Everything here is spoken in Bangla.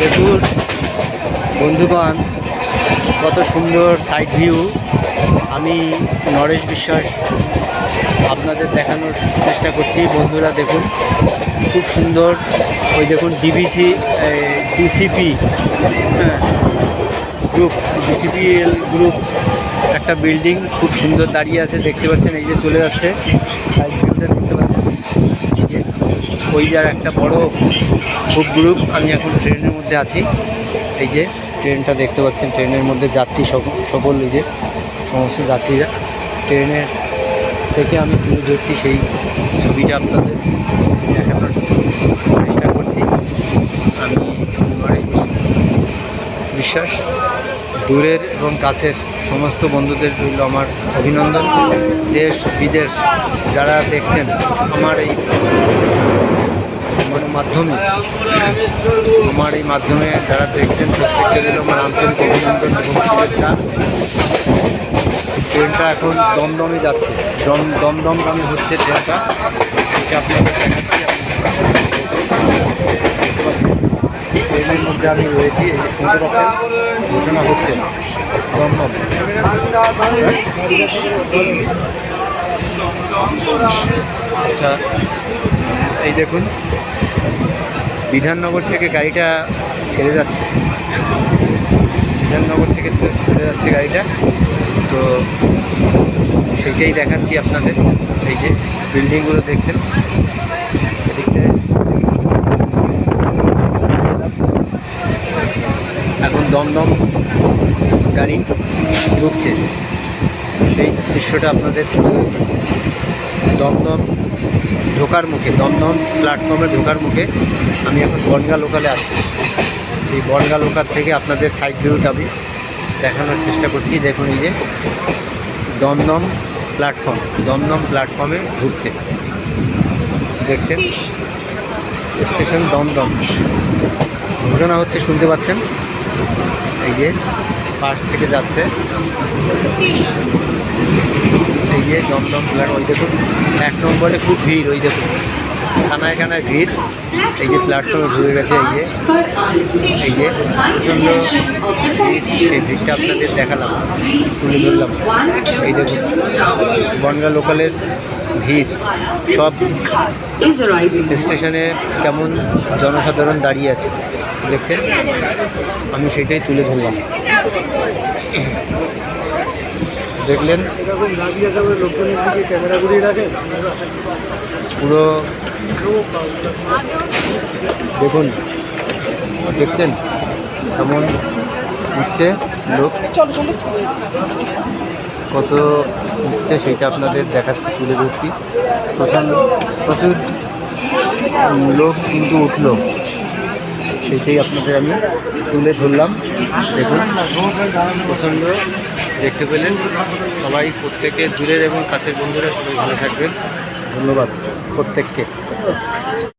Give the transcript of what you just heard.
দেখুন বন্ধুগণ, কত সুন্দর সাইড ভিউ আমি নরেশ বিশ্বাস আপনাদের দেখানোর চেষ্টা করছি। বন্ধুরা দেখুন, খুব সুন্দর। ওই দেখুন DBC DCP group DCPL group একটা বিল্ডিং খুব সুন্দর দাঁড়িয়ে আছে। দেখতে পাচ্ছেন, এই যে চলে যাচ্ছে সাইড ভিউটা দেখতে পাচ্ছেন এই যে ওই একটা বড় খুব গ্রুপ আমি এখন ট্রেনের মধ্যে আছি। এই যে ট্রেনটা দেখতে পাচ্ছেন, ট্রেনের মধ্যে যাত্রী সকল এই যে সমস্ত যাত্রীরা। ট্রেনের থেকে আমি তুলে ধরছি সেই ছবিটা আপনাদের দেখানোর চেষ্টা করছি। আমি বিশ্বাস, দূরের এবং কাছের সমস্ত বন্ধুদের রইল আমার অভিনন্দন। দেশ, বিদেশ, যারা দেখছেন, আমার এই মাধ্যমে, আমার এই মাধ্যমে যারা দেখছেন, প্রত্যেককে রইল আমার আন্তরিক অভিনন্দন এবং শুভেচ্ছা। ট্রেনটা এখন দমদমে যাচ্ছে। দম, দমদমগামী হচ্ছে ট্রেনটা। এটা আপনাদের দেখাচ্ছি। ট্রেনের মধ্যে আমি রয়েছি শুনতে পাচ্ছেন, ঘোষণা হচ্ছে দমদম। আচ্ছা এই দেখুন, বিধাননগর থেকে গাড়িটা ছেড়ে যাচ্ছে। বিধাননগর থেকে ছেড়ে যাচ্ছে গাড়িটা। তো সেইটাই দেখাচ্ছি আপনাদের। এই যে বিল্ডিংগুলো দেখছেন এখন দমদম গাড়ি ঢুকছে। সেই দৃশ্যটা আপনাদের। দমদম ঢোকার মুখে, দমদম প্ল্যাটফর্মে ঢোকার মুখে আমি এখন বনগা লোকালে আছি। সেই বনগা লোকাল থেকে আপনাদের সাইড ভিউটা আমি দেখানোর চেষ্টা করছি। দেখুন এই যে দমদম প্ল্যাটফর্ম দমদম প্ল্যাটফর্মে ঘুরছে। দেখছেন? স্টেশন দমদম। ঘোষণা হচ্ছে, শুনতে পাচ্ছেন? এই যে পাশ থেকে যাচ্ছে। এই যে দমদম ওই দেখুন, এক নম্বরে খুব ভিড়, ওই দেখুন। খানায় খানায় ভিড়, এই যে প্ল্যাটফর্মে ঢুকে গেছে, এই যে এই যে, প্রচণ্ড সেই ভিড়টা আপনাদের দেখালাম, তুলে ধরলাম। এই দেখুন, বনগা লোকালের ভিড়, সব স্টেশনে কেমন জনসাধারণ দাঁড়িয়ে আছে, দেখছেন? আমি সেটাই তুলে ধরলাম। রাখে পুরো দেখুন দেখছেন কেমন উঠছে লোক? কত উঠছে সেটা আপনাদের দেখাচ্ছি তুলে ধরছি। প্রচণ্ড প্রচুর লোক কিন্তু উঠল। সেটাই আপনাদের আমি তুলে ধরলাম। দেখুন প্রচণ্ড দেখতে পেলেন। সবাই প্রত্যেকে দূরের এবং কাছের বন্ধুরা সবাই ভালো থাকবেন। ধন্যবাদ প্রত্যেককে।